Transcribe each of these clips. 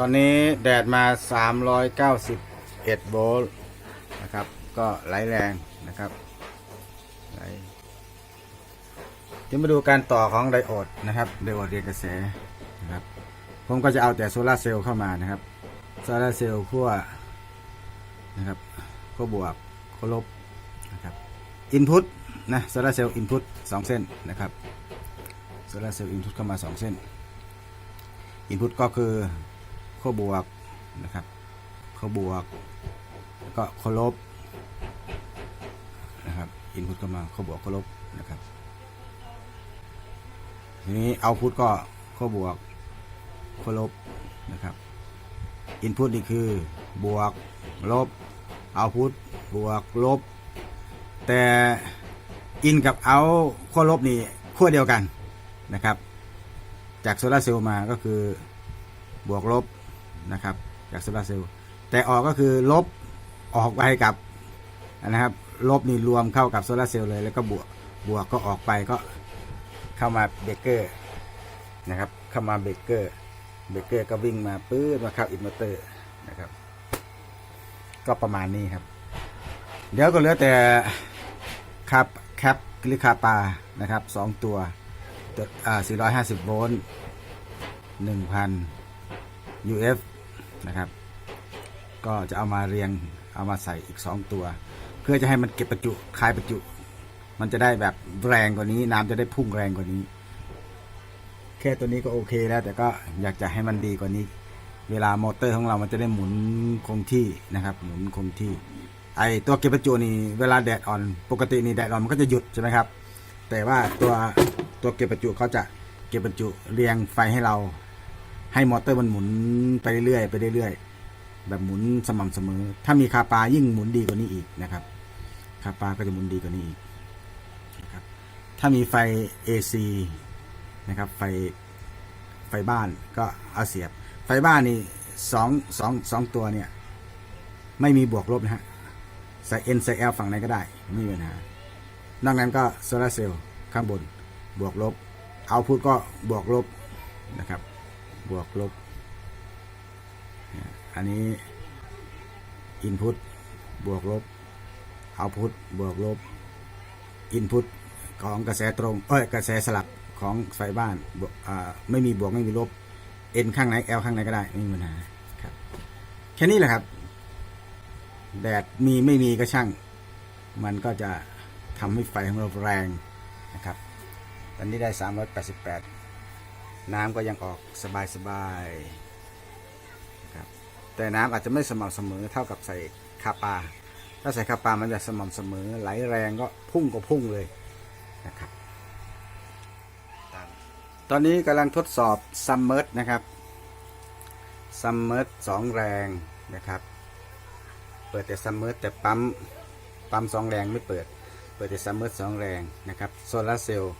ตอนนี้แดดมา 391 โวลต์นะครับ ก็ไหลแรงนะครับไหลเดี๋ยวมาดูการต่อของไดโอดนะครับไดโอดเรียนกระแสนะครับผมก็จะเอาแต่โซลาร์เซลล์เข้ามานะครับโซลาร์เซลล์ขั้วนะครับขั้วบวกขั้วลบนะครับอินพุตนะโซลาร์เซลล์อินพุตสองเส้นนะครับโซลาร์เซลล์อินพุตเข้ามาสองเส้นอินพุตก็คือ ขั้วบวกนะครับขั้วบวก แล้วก็ขั้วลบนะครับอินพุตเข้ามาขั้วบวกขั้วลบนะครับทีนี้เอาพุตก็ขั้วบวกขั้วลบนะครับอินพุตนี่คือบวกลบเอาพุตบวกลบ แต่อินกับเอาขั้วลบนี่ขั้วเดียวกันนะครับ จากโซลาเซลล์มาก็คือบวกลบ นะครับ จากโซลาเซลล์แต่ออกก็คือลบออกไปกับนะครับ ลบนี่รวมเข้ากับโซลาเซลล์เลยแล้วก็บวกบวกก็ออกไปก็เข้ามาเบรกเกอร์นะครับเข้ามาเบรกเกอร์เบรกเกอร์ก็วิ่งมาปื้ดมาเข้าอินเวอร์เตอร์นะครับ ก็ประมาณนี้ครับ เดี๋ยวก็เหลือแต่คาแคปหรือคาปานะครับสองตัวตัวอ่า450 โวลต์1,000 UF นะครับก็จะเอามาเรียงเอามาใส่อีก 2 ตัว เพื่อจะให้มันเก็บประจุคายประจุ มันจะได้แบบแรงกว่านี้ น้ำจะได้พุ่งแรงกว่านี้ แค่ตัวนี้ก็โอเคแล้ว แต่ก็อยากจะให้มันดีกว่านี้ เวลามอเตอร์ของเรามันจะได้หมุนคงที่นะครับ หมุนคงที่ ไอตัวเก็บประจุนี่เวลาแดดอ่อน ปกตินี่แดดอ่อนมันก็จะหยุดใช่ไหมครับ แต่ว่าตัวตัวเก็บประจุเขาจะเก็บประจุเรียงไฟให้เรา ให้มอเตอร์มันหมุนไปเรื่อยๆไปเรื่อยๆแบบหมุนสม่ำเสมอ ถ้ามีคาปายิ่งหมุนดีกว่านี้อีกนะครับ คาปาก็จะหมุนดีกว่านี้อีกนะครับถ้ามีไฟ AC นะครับไฟไฟบ้านก็เอาเสียบ ไฟบ้านนี่สองสองสองตัวเนี่ยไม่มีบวกลบนะฮะใส่ N ใส่ L ฝั่งไหนก็ได้ ไม่มีปัญหานอกนั้นก็โซลาร์เซลล์ข้างบนบวกลบเอาพุทก็บวกลบนะครับ บวกลบ อันนี้อินพุตบวกลบเอาพุทบวกลบอินพุตของกระแสตรง เอ้ย กระแสสลับของไฟบ้านไม่มีบวกไม่มีลบเอ็นข้างไหนแอลข้างไหนก็ได้ ไม่มีปัญหาครับ แค่นี้แหละครับ แดดมีไม่มีก็ช่าง มันก็จะทำให้ไฟของเราแรงนะครับ ตอนนี้ได้ 388 น้ำก็ยังออกสบายๆนะครับแต่น้ำอาจจะไม่สม่ำเสมอเท่ากับใส่คาปา ถ้าใส่คาปามันจะสม่ำเสมอไหลแรงก็พุ่งก็พุ่งเลยนะครับตอนนี้กำลังทดสอบซัมเมอร์นะครับซัมเมอร์สองแรงนะครับเปิดแต่ซัมเมอร์แต่ปั๊มปั๊มสองแรงไม่เปิด เปิดแต่ซัมเมอร์สองแรงนะครับโซลาร์เซลล์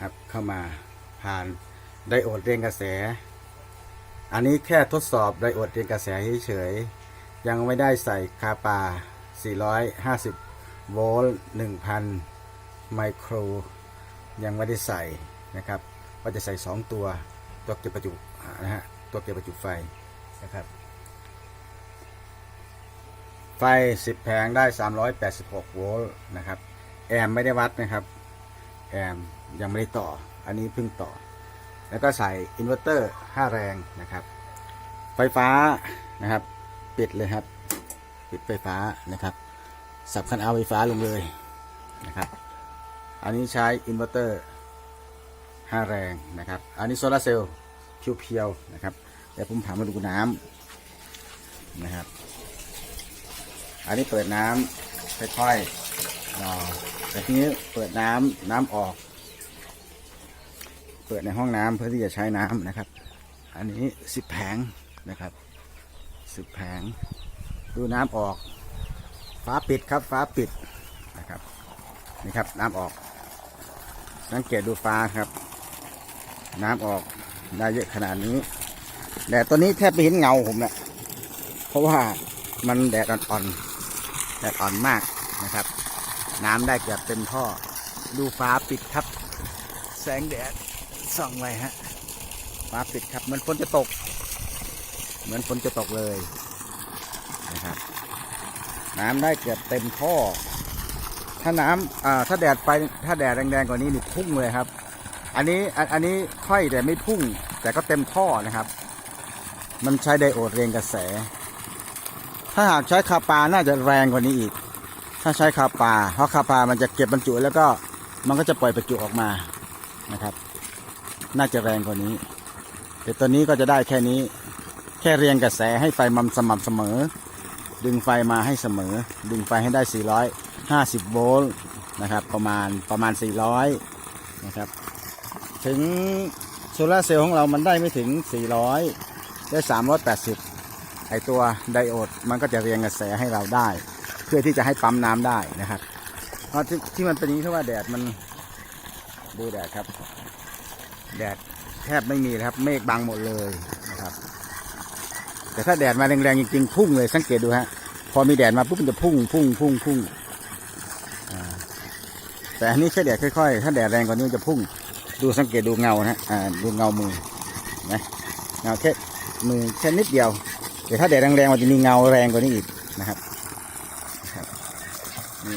ครับเข้ามาผ่าน ไดโอดเรียงกระแส อันนี้แค่ทดสอบไดโอดเรียงกระแสเฉยๆยังไม่ได้ใส่คาปา 450 โวลต์ 1,000 ไมโคร ยังไม่ได้ใส่นะครับว่าจะใส่ 2 ตัวตัวเก็บประจุนะฮะตัวเก็บประจุไฟนะครับ ไฟ 10 แผงได้ 386 โวลต์นะครับ แอมไม่ได้วัดนะครับ แอมยังไม่ได้ต่อ อันนี้เพิ่งต่อ แล้วก็ใส่อินเวอร์เตอร์ 5 แรงนะครับ ไฟฟ้านะครับ ปิดเลยครับ ปิดไฟฟ้านะครับ สับคันเอาไฟฟ้าลงเลยนะครับ อันนี้ใช้อินเวอร์เตอร์ 5 แรงนะครับ อันนี้โซลาร์เซลล์เพียวๆนะครับเดี๋ยวผมผ่ามาดูน้ำนะครับ อันนี้เปิดน้ำค่อยๆรอแต่ทีนี้เปิดน้ำน้ำออก ปิดในห้องน้ำเพื่อที่จะใช้น้ำนะครับ อันนี้สิบแผงนะครับสิบแผง ดูน้ำออกฟ้าปิดครับฟ้าปิดนะครับนี่ครับน้ำออก สังเกตดูฟ้าครับ น้ำออกได้เยอะขนาดนี้แต่ตัวนี้แทบไม่เห็นเงาผมเนี่ยเพราะว่ามันแดดอ่อนๆแดดอ่อนมากนะครับ น้ำได้เกือบเต็มท่อ ดูฟ้าปิดครับ แสงแดด ส่องไว้ฮะฟ้าปิดครับมันฝนจะตก เหมือนฝนจะตกเลยนะครับน้ำได้เกือบเต็มท่อ ถ้าน้ำอ่าถ้าแดดไปถ้าแดดแรงๆกว่านี้นี่พุ่งเลยครับ อันนี้อันอันนี้ค่อยแต่ไม่พุ่ง แต่ก็เต็มท่อนะครับ มันใช้ไดโอดเรียงกระแส ถ้าหากใช้คาปาน่าจะแรงกว่านี้อีก ถ้าใช้คาปาเพราะคาปามันจะเก็บบรรจุแล้วก็มันก็จะปล่อยประจุออกมานะครับ น่าจะแรงกว่านี้ แต่ตัวนี้ก็จะได้แค่นี้ แค่เรียงกระแสให้ไฟมันสม่ำเสมอ ดึงไฟมาให้เสมอ ดึงไฟให้ได้ 450 โวลต์นะครับ ประมาณประมาณ 400 นะครับ ถึงโซลาเซลล์ของเรามันได้ไม่ถึง 400 ได้ 380 ไอตัวไดโอดมันก็จะเรียงกระแสให้เราได้ เพื่อที่จะให้ปั๊มน้ำได้นะครับเพราะที่ที่มันเป็นอย่างนี้เพราะว่าแดดมันดูแดดครับ แดดแทบไม่มีครับ เมฆบังหมดเลยนะครับ แต่ถ้าแดดมาแรงๆจริงๆพุ่งเลยสังเกตดูฮะพอมีแดดมาปุ๊บมันจะพุ่งพุ่งพุ่งพุ่งแต่อันนี้แค่แดดค่อยๆ ถ้าแดดแรงกว่านี้จะพุ่ง ดูสังเกตดูเงานะอ่าดูเงามือนะเงาแค่มือแค่นิดเดียวแต่ถ้าแดดแรงๆมันจะมีเงาแรงกว่านี้อีกนะครับนี่